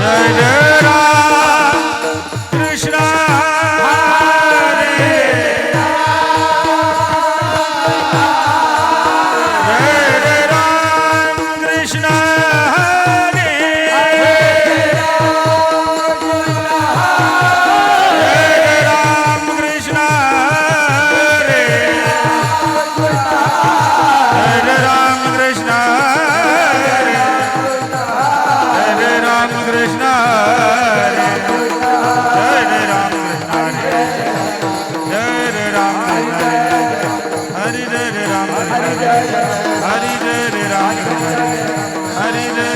Turner.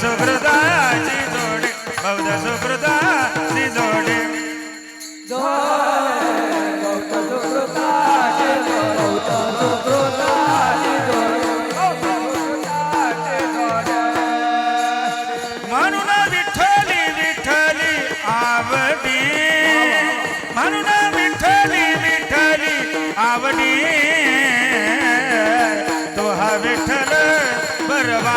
सुकृताची जोडे बौद्ध सुकृताची जोडे. म्हणून विठ्ठली विठ्ठली आवडी. म्हणून विठ्ठली विठ्ठली आवडी. तो हा विठ्ठल बरवा.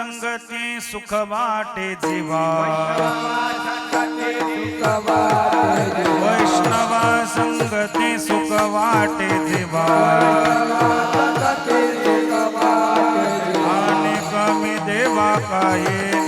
संगती सुख वाटे जीवा वैष्णवा संगती सुख वाटे जीवा आणि कमी देवा काय.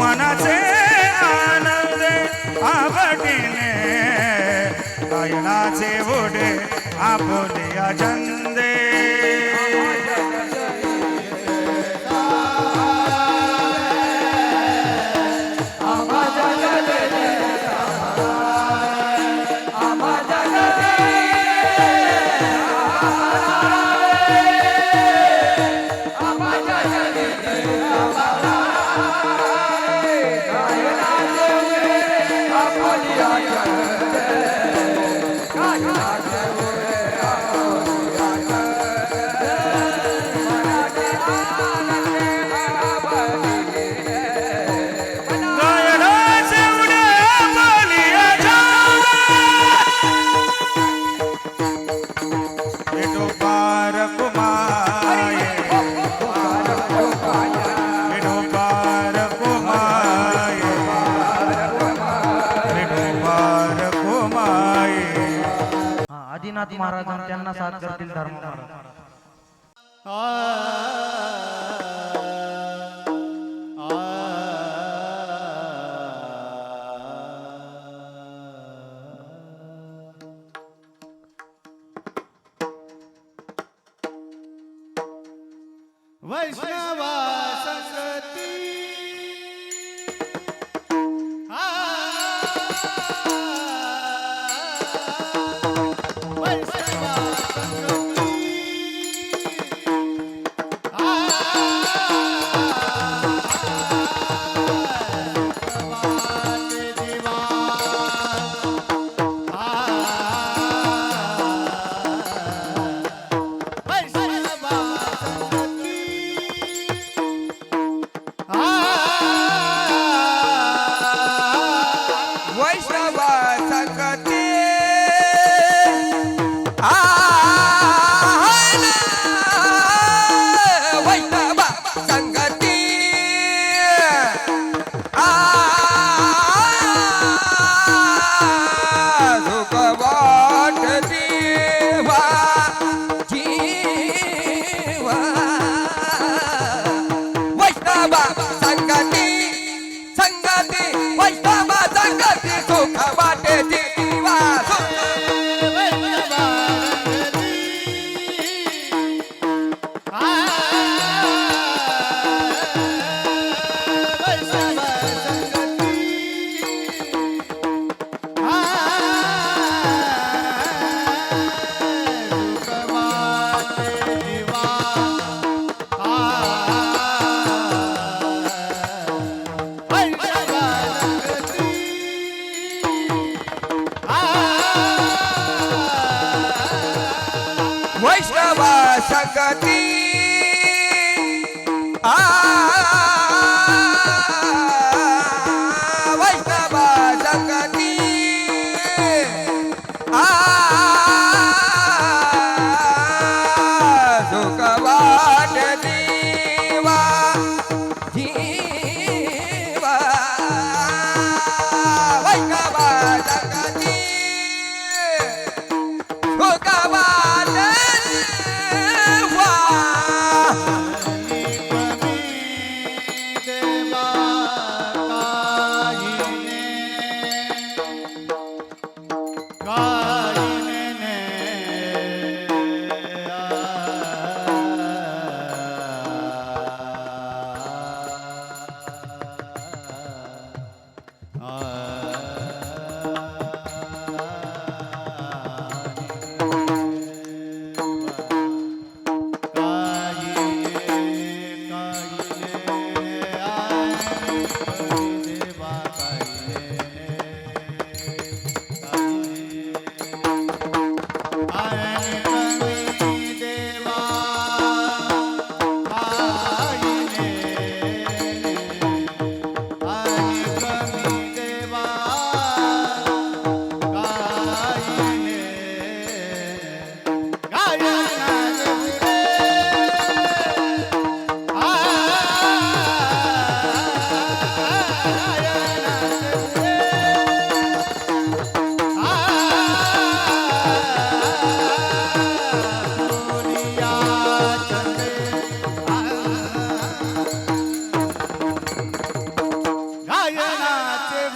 मनाचे आनंद आवडीने कायनाचे ओढे आपुलिया जंग vai Vaishnava!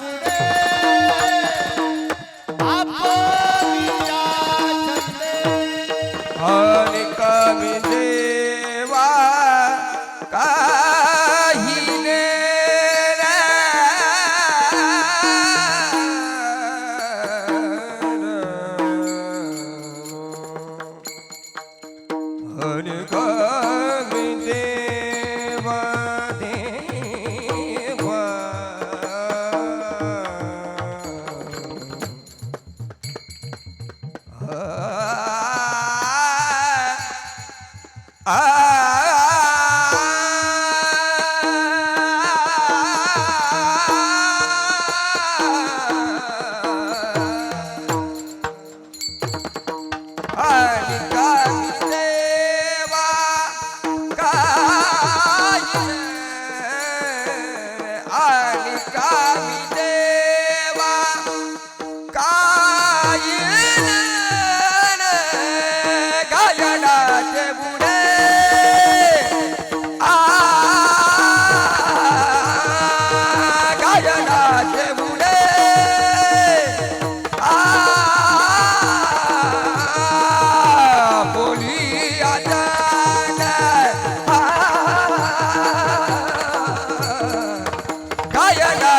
Bravo. Kayana.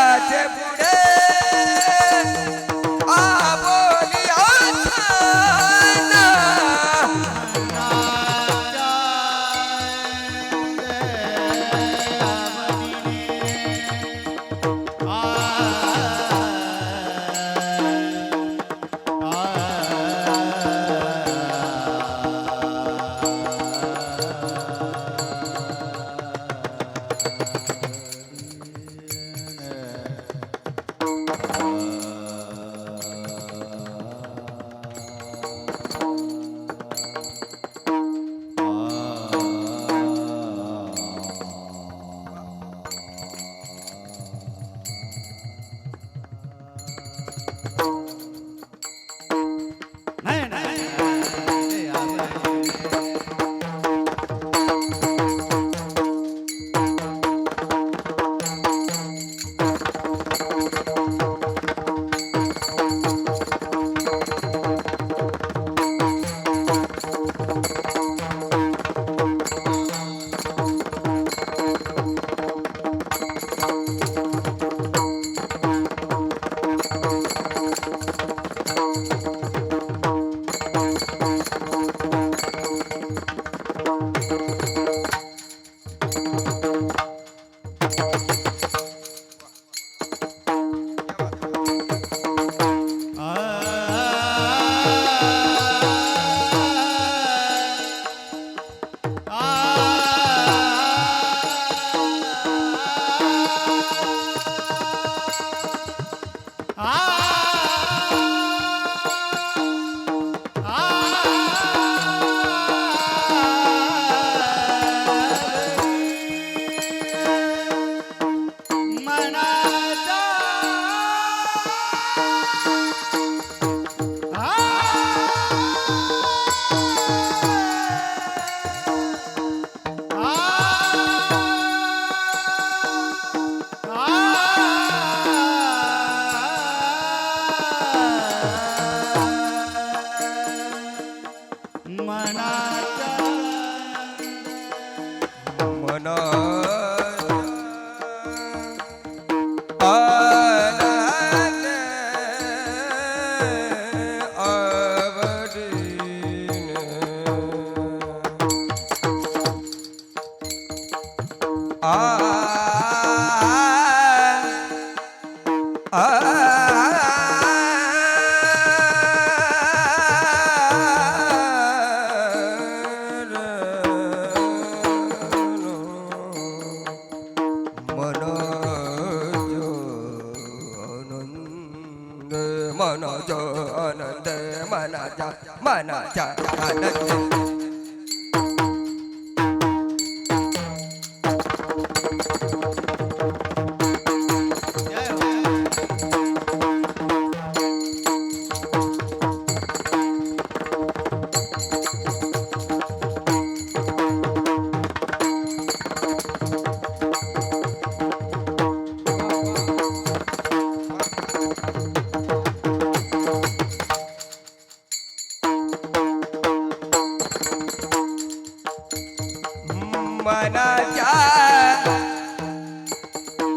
Manoj आनंद मनाचा मनाचा आनंद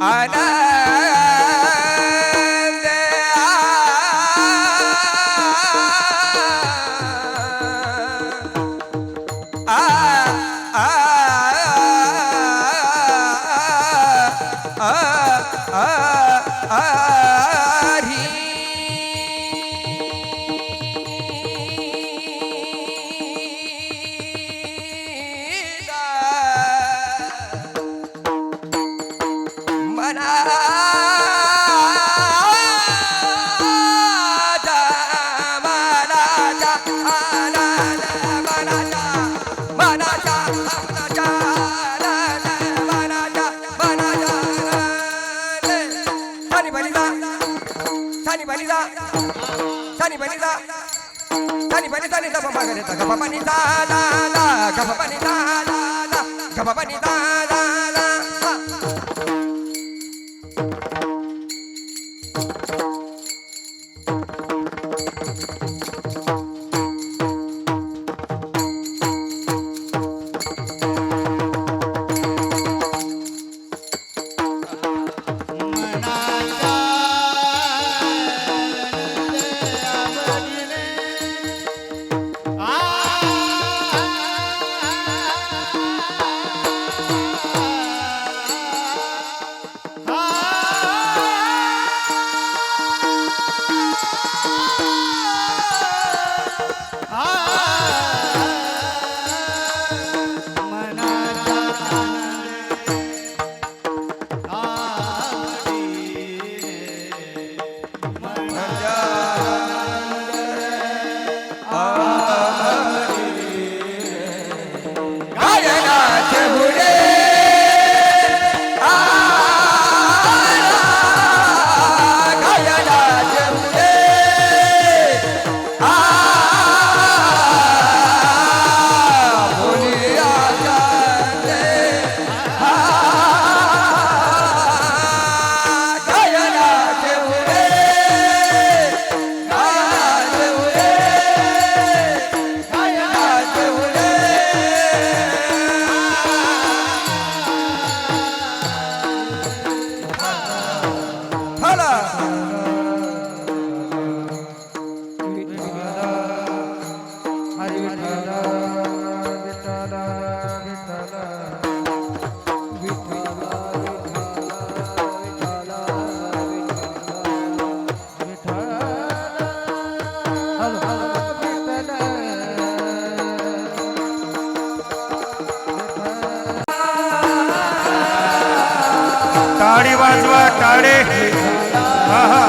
आनंद आ tani pani da. Tani pani da la la ga pa la la टाळी वाजवा टाळे हा हा.